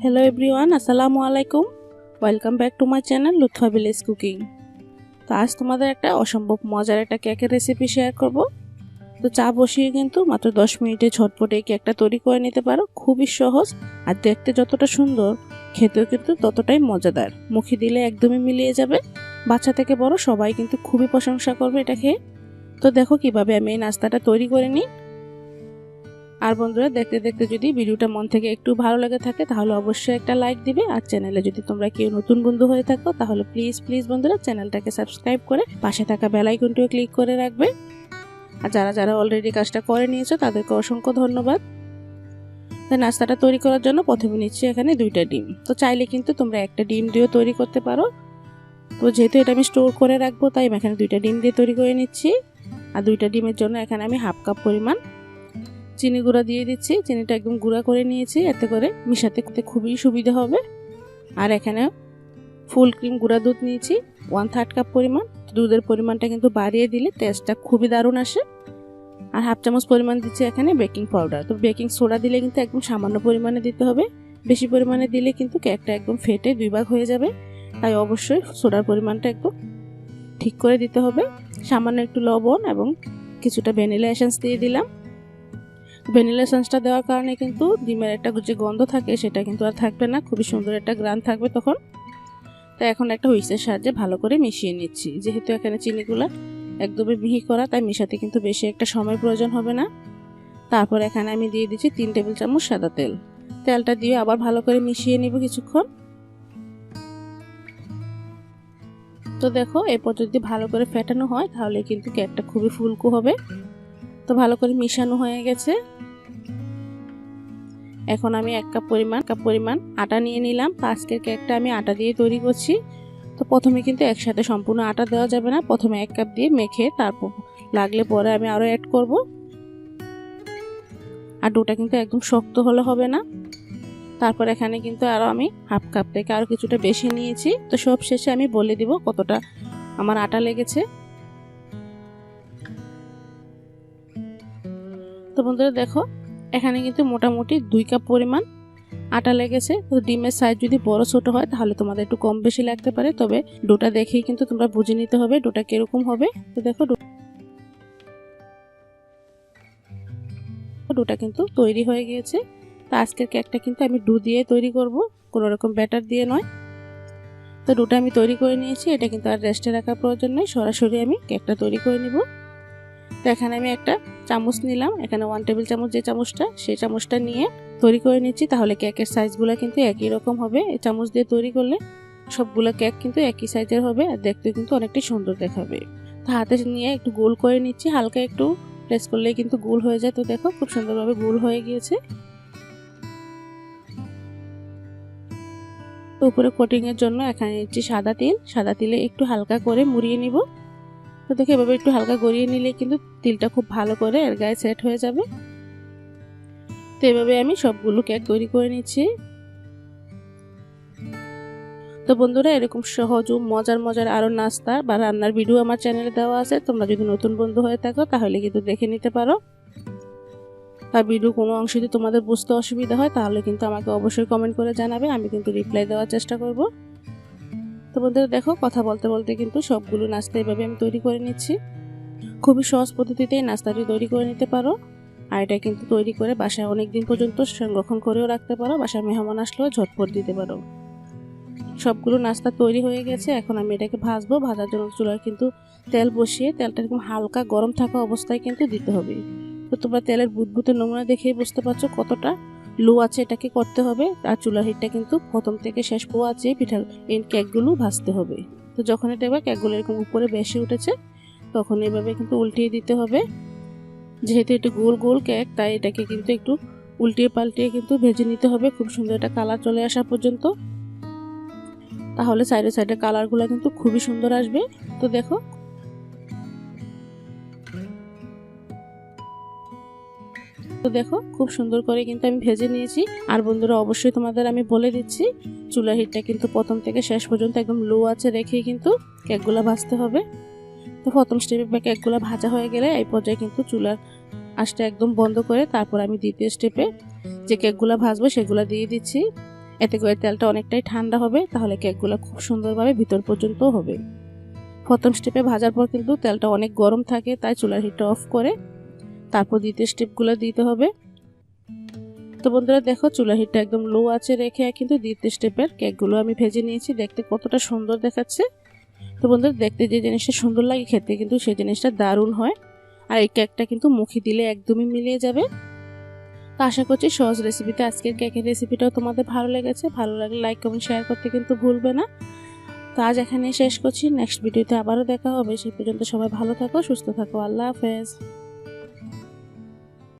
Hello everyone আসসালামু আলাইকুম welcome back to my channel Lutfa village cooking তো আজ তোমাদের একটা অসম্ভব মজার একটা কেকের রেসিপি শেয়ার করব। তো চা বসিয়ে কিন্তু মাত্র দশ মিনিটে ঝটপটে এই কেকটা তৈরি করে নিতে পারো। খুবই সহজ আর দেখতে যতটা সুন্দর, খেতেও কিন্তু ততটাই মজাদার। মুখে দিলে একদমই মিলিয়ে যাবে। বাচ্চা থেকে বড় সবাই কিন্তু খুবই প্রশংসা করবে এটা খেয়ে। তো দেখো কীভাবে আমি এই নাস্তাটা তৈরি করে নিই। আর বন্ধুরা দেখতে দেখতে যদি ভিডিওটা মন থেকে একটু ভালো লেগে থাকে, তাহলে অবশ্যই একটা লাইক দিবে। আর চ্যানেলে যদি তোমরা কেউ নতুন বন্ধু হয়ে থাকো, তাহলে প্লিজ প্লিজ বন্ধুরা চ্যানেলটাকে সাবস্ক্রাইব করে পাশে থাকা বেল আইকনটিও ক্লিক করে রাখবে। আর যারা যারা অলরেডি কাজটা করে নিয়েছো, তাদেরকে অসংখ্য ধন্যবাদ। তো নাস্তাটা তৈরি করার জন্য প্রথমে নিচ্ছি এখানে দুইটা ডিম। তো চাইলে কিন্তু তোমরা একটা ডিম দিয়েও তৈরি করতে পারো। তো যেহেতু এটা আমি স্টোর করে রাখব, তাই আমি এখানে দুইটা ডিম দিয়ে তৈরি করে নিচ্ছি। আর দুইটা ডিমের জন্য এখানে আমি হাফ কাপ পরিমাণ চিনি গুঁড়া দিয়ে দিচ্ছি। চিনিটা একদম গুঁড়া করে নিয়েছি, এতে করে মিশাতে খুবই সুবিধা হবে। আর এখানে ফুল ক্রিম গুঁড়া দুধ নিয়েছি ওয়ান থার্ড কাপ পরিমাণ। দুধের পরিমাণটা কিন্তু বাড়িয়ে দিলে টেস্টটা খুবই দারুণ আসে। আর হাফ চামচ পরিমাণ দিচ্ছি এখানে বেকিং পাউডার তো বেকিং সোডা দিলে কিন্তু একদম সামান্য পরিমাণে দিতে হবে। বেশি পরিমাণে দিলে কিন্তু কেকটা একদম ফেটে দুই ভাগ হয়ে যাবে। তাই অবশ্যই সোডার পরিমাণটা একদম ঠিক করে দিতে হবে। সামান্য একটু লবণ এবং কিছুটা ভ্যানিলা এসেন্স দিয়ে দিলাম। ভ্যানিলা এসেন্সটা দেওয়ার কারণে কিন্তু ডিমের একটা যে গন্ধ থাকে, সেটা কিন্তু আর থাকবে না। খুবই সুন্দর একটা গ্রান থাকবে তখন। তো এখন একটা হুইসের সাহায্যে ভালো করে মিশিয়ে নিচ্ছি। যেহেতু এখানে চিনিগুলো একদমই মিহি করা, তাই মিশাতে কিন্তু বেশি একটা সময় প্রয়োজন হবে না। তারপর এখানে আমি দিয়ে দিচ্ছি তিন টেবিল চামচ সাদা তেল। তেলটা দিয়ে আবার ভালো করে মিশিয়ে নিব কিছুক্ষণ। তো দেখো, এরপর যদি ভালো করে ফেটানো হয়, তাহলে কিন্তু কেকটা খুবই ফুলকো হবে। তো ভালো করে মিশানো হয়ে গেছে। এখন আমি এক কাপ পরিমাণ কাপ পরিমাণ আটা নিয়ে নিলাম। আজকের কেকটা আমি আটা দিয়ে তৈরি করছি। তো প্রথমে কিন্তু একসাথে সম্পূর্ণ আটা দেওয়া যাবে না। প্রথমে এক কাপ দিয়ে মেখে তারপর লাগলে পরে আমি আরও অ্যাড করব। আর ডোটা কিন্তু একদম শক্ত হলে হবে না। তারপর এখানে কিন্তু আরও আমি হাফ কাপ থেকে আরও কিছুটা বেশি নিয়েছি। তো সব শেষে আমি বলে দিব কতটা আমার আটা লেগেছে। তো বন্ধুরা দেখো, এখানে কিন্তু মোটামুটি দুই কাপ পরিমাণ আটা লেগেছে। তো ডিমের সাইজ যদি বড় ছোট হয়, তাহলে তোমাদের একটু কম বেশি লাগতে পারে। তবে ডোটা দেখেই কিন্তু তোমরা বুঝে নিতে হবে, ডোটা কীরকম হবে। তো দেখো ডোটা কিন্তু তৈরি হয়ে গিয়েছে। তো আজকের কেকটা কিন্তু আমি ডু দিয়ে তৈরি করব, কোনো রকম ব্যাটার দিয়ে নয়। তো ডোটা আমি তৈরি করে নিয়েছি, এটা কিন্তু আর রেস্টে রাখার প্রয়োজন নেই। সরাসরি আমি কেকটা তৈরি করে নিব। তো এখানে আমি একটা চামচ নিলাম। এখানে ওয়ান টেবিল চামচ, যে চামচটা, সেই চামচটা নিয়ে তৈরি করে নিচ্ছি। তাহলে কেকের সাইজগুলো কিন্তু একই রকম হবে। এই চামচ দিয়ে তৈরি করলে সবগুলো কেক কিন্তু একই সাইজের হবে আর দেখতে কিন্তু অনেকটাই সুন্দর দেখাবে। তো হাতে নিয়ে একটু গোল করে নিচ্ছি। হালকা একটু প্রেস করলেই কিন্তু গোল হয়ে যায়। তো দেখো, খুব সুন্দরভাবে গোল হয়ে গিয়েছে। উপরে কোটিংয়ের জন্য এখানে নিচ্ছি সাদা তিল। সাদা তিলে একটু হালকা করে মুড়িয়ে নিব। তো দেখে এভাবে একটু হালকা গড়িয়ে নিলে কিন্তু তিলটা খুব ভালো করে এর গায়ে সেট হয়ে যাবে। তো এভাবে আমি সবগুলো কেক তৈরি করে নিচ্ছি। তো বন্ধুরা, এরকম সহজ ও মজার মজার আরও নাস্তা বা রান্নার ভিডিও আমার চ্যানেলে দেওয়া আছে। তোমরা যদি নতুন বন্ধু হয়ে থাকো, তাহলে কিন্তু দেখে নিতে পারো। আর ভিডিও কোনো অংশ যদি তোমাদের বুঝতে অসুবিধা হয়, তাহলে কিন্তু আমাকে অবশ্যই কমেন্ট করে জানাবে। আমি কিন্তু রিপ্লাই দেওয়ার চেষ্টা করব। তো বন্ধুরা দেখো, কথা বলতে বলতে কিন্তু সবগুলো নাস্তা এভাবে আমি তৈরি করে নিচ্ছি। খুবই সহজ পদ্ধতিতে নাস্তাটি তৈরি করে নিতে পারো। আর এটা কিন্তু তৈরি করে বাসায় অনেক দিন পর্যন্ত সংরক্ষণ করেও রাখতে পারো। বাসায় মেহমান আসলেও ঝটপট দিতে পারো। সবগুলো নাস্তা তৈরি হয়ে গেছে। এখন আমি এটাকে ভাজবো। ভাজার জন্য চুলায় কিন্তু তেল বসিয়ে তেলটা এরকম হালকা গরম থাকা অবস্থায় কিন্তু দিতে হবে। তো তোমরা তেলের বুদবুতের নমুনা দেখেই বুঝতে পারছ কতটা লো আছে এটাকে করতে হবে, আর চুলার হিটটা কিন্তু প্রথম থেকে শেষ পো আছে, পিঠার এই কেকগুলো ভাজতে হবে। তো যখন এটা এবার কেকগুলো এরকম উপরে বেশি উঠেছে, তখন এভাবে কিন্তু উল্টিয়ে দিতে হবে। যেহেতু একটু গোল গোল কেক তাই এটাকে কিন্তু একটু উল্টিয়ে পাল্টিয়ে কিন্তু ভেজে নিতে হবে। খুব সুন্দর একটা কালার চলে আসা পর্যন্ত। তাহলে সাইডে সাইডে কালারগুলো কিন্তু খুবই সুন্দর আসবে। তো দেখো তো দেখো, খুব সুন্দর করে কিন্তু আমি ভেজে নিয়েছি। আর বন্ধুরা, অবশ্যই তোমাদের আমি বলে দিচ্ছি, চুলার হিটটা কিন্তু প্রথম থেকে শেষ পর্যন্ত একদম লো আছে রেখেই কিন্তু কেকগুলো ভাজতে হবে। তো প্রথম স্টেপে কেকগুলো ভাজা হয়ে গেলে এই পর্যায়ে কিন্তু চুলার আঁচটা একদম বন্ধ করে তারপর আমি দ্বিতীয় স্টেপে যে কেকগুলো ভাজবো সেগুলো দিয়ে দিচ্ছি। এতে করে তেলটা অনেকটাই ঠান্ডা হবে, তাহলে কেকগুলো খুব সুন্দরভাবে ভিতর পর্যন্ত হবে। প্রথম স্টেপে ভাজার পর কিন্তু তেলটা অনেক গরম থাকে, তাই চুলার হিটটা অফ করে তারপর দ্বিতীয় স্টেপগুলো দিতে হবে। তো বন্ধুরা দেখো চুলার হিটটা একদম লো আছে রেখে কিন্তু দ্বিতীয় স্টেপের কেকগুলো আমি ভেজে নিয়েছি। দেখতে কতটা সুন্দর দেখাচ্ছে। তো বন্ধুরা দেখতে যে জিনিসটা সুন্দর লাগে খেতে কিন্তু সেই জিনিসটা দারুণ হয়। আর এই কেকটা কিন্তু মুখে দিলে একদমই মিলিয়ে যাবে। তো আশা করছি সহজ রেসিপিতে আজকের কেকের রেসিপিটাও তোমাদের ভালো লেগেছে। ভালো লাগলে লাইক, কমেন্ট শেয়ার করতে কিন্তু ভুলবে না। তো আজ এখানে শেষ করছি। নেক্সট ভিডিওতে আবারও দেখা হবে। সেই পর্যন্ত সবাই ভালো থাকো, সুস্থ থাকো। আল্লাহ হাফেজ।